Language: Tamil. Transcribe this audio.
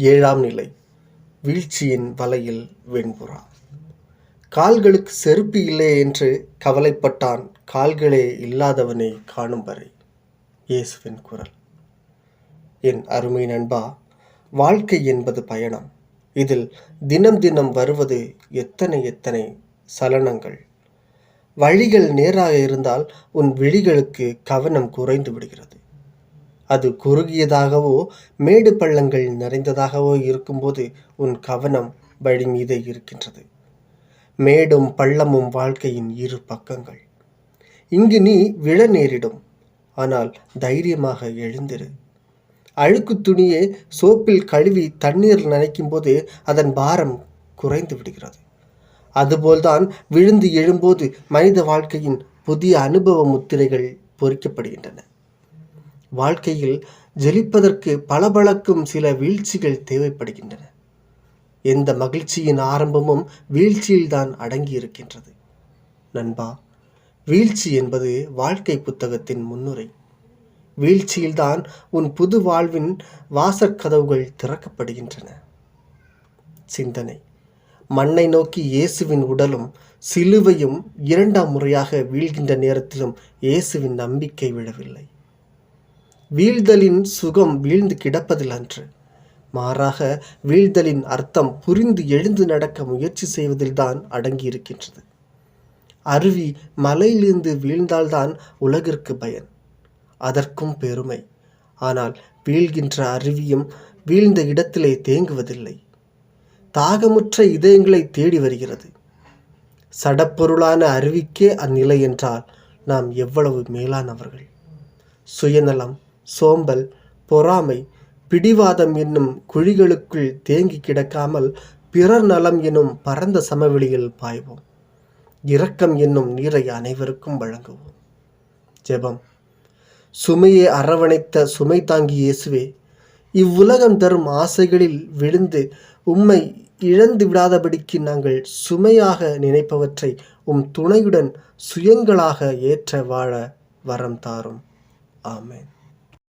ஏழாம் நிலை. வீழ்ச்சியின் வலையில் வெண்புறா. கால்களுக்கு செருப்பு இல்லை என்று கவலைப்பட்டான் கால்களே இல்லாதவனை காணும் வரை. இயேசுவின் குரல். என் அருமை நண்பா வாழ்க்கை என்பது பயணம். இதில் தினம் தினம் வருவது எத்தனை எத்தனை சலனங்கள். வழிகள் நேராக இருந்தால் உன் விழிகளுக்கு கவனம் குறைந்து விடுகிறது. அது குறுகியதாகவோ மேடு பள்ளங்கள் நிறைந்ததாகவோ இருக்கும்போது உன் கவனம் வழி மீதே இருக்கின்றது. மேடும் பள்ளமும் வாழ்க்கையின் இரு பக்கங்கள். இங்கு நீ விழ நேரிடும். ஆனால் தைரியமாக எழுந்திரு. அழுக்கு துணியை சோப்பில் கழுவி தண்ணீர் நனைக்கும் போது அதன் பாரம் குறைந்து விடுகிறது. அதுபோல்தான் விழுந்து எழும்போது மனித வாழ்க்கையின் புதிய அனுபவ முத்திரைகள் பொறிக்கப்படுகின்றன. வாழ்க்கையில் ஜெலிப்பதற்கு பளபளக்கும் சில வீழ்ச்சிகள் தேவைப்படுகின்றன. எந்த மகிழ்ச்சியின் ஆரம்பமும் வீழ்ச்சியில்தான் அடங்கி இருக்கின்றது நண்பா வீழ்ச்சி என்பது வாழ்க்கை புத்தகத்தின் முன்னுரை. வீழ்ச்சியில்தான் உன் புது வாழ்வின் வாசற்கதவுகள் திறக்கப்படுகின்றன. சிந்தனை. மண்ணை நோக்கி இயேசுவின் உடலும் சிலுவையும் இரண்டாம் முறையாக வீழ்கின்ற நேரத்திலும் இயேசுவின் நம்பிக்கை விழவில்லை. வீழ்தலின் சுகம் வீழ்ந்து கிடப்பதில் அன்று மாறாக வீழ்தலின் அர்த்தம் புரிந்து எழுந்து நடக்க முயற்சி செய்வதில்தான் அடங்கியிருக்கின்றது. அருவி மலையிலிருந்து வீழ்ந்தால்தான் உலகிற்கு பயன். அதற்கும் பெருமை. ஆனால் வீழ்கின்ற அருவியும் வீழ்ந்த இடத்திலே தேங்குவதில்லை. தாகமுற்ற இதயங்களை தேடி வருகிறது. சடப்பொருளான அருவிக்கே அந்நிலை என்றால் நாம் எவ்வளவு மேலானவர்கள்? சுயநலம் சோம்பல் பொறாமை பிடிவாதம் என்னும் குழிகளுக்குள் தேங்கி கிடக்காமல் பிறர் நலம் எனும் பரந்த சமவெளியில் பாய்வோம். இரக்கம் என்னும் நீரை அனைவருக்கும் வழங்குவோம். ஜெபம். சுமையை அரவணைத்த சுமை தாங்கி இயேசுவே இவ்வுலகம் தரும் ஆசைகளில் விழுந்து உம்மை இழந்து விடாதபடிக்கு நாங்கள் சுமையாக நினைப்பவற்றை உம் துணையுடன் சுயங்களாக ஏற்ற வாழ வரம் தாரும். ஆமேன்.